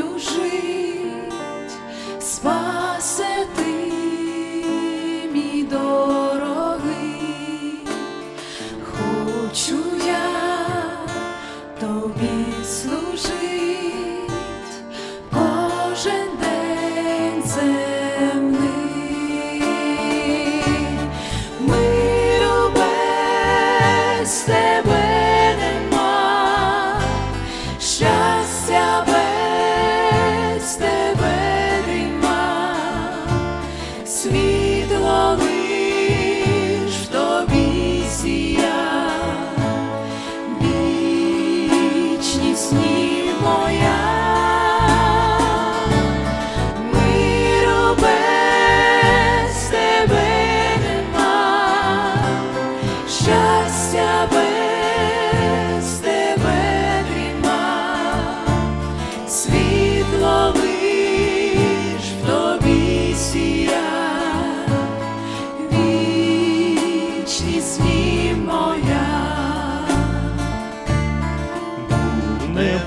your shoes.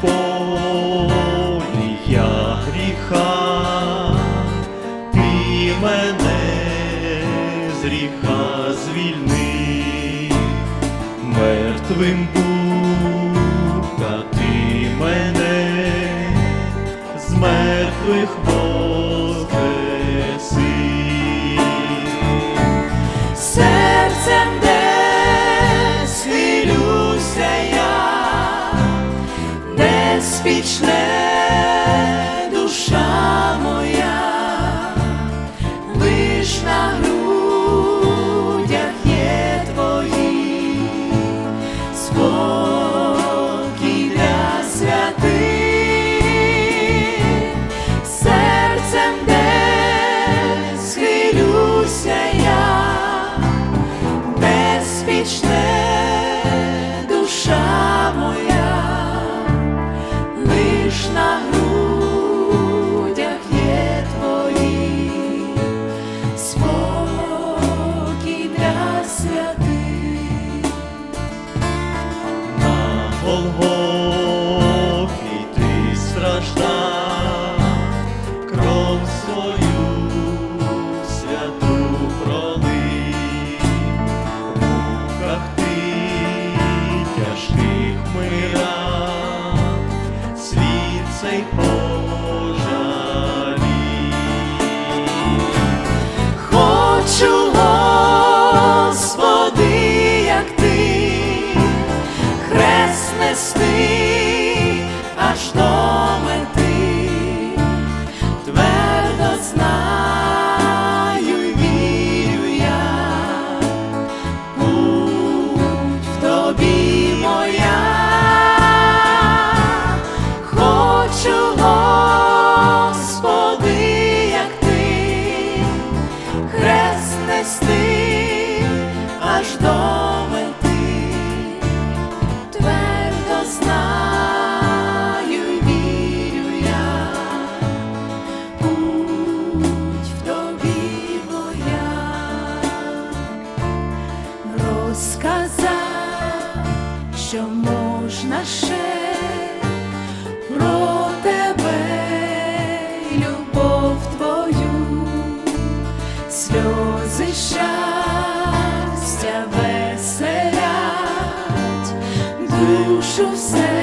полія гріха, ти мене з гріха звільни, мертвим бука ти мене з мертвих бо. speechless. Santa. best. каже про тебе, любов твою, сльози щастя веселять, душу все.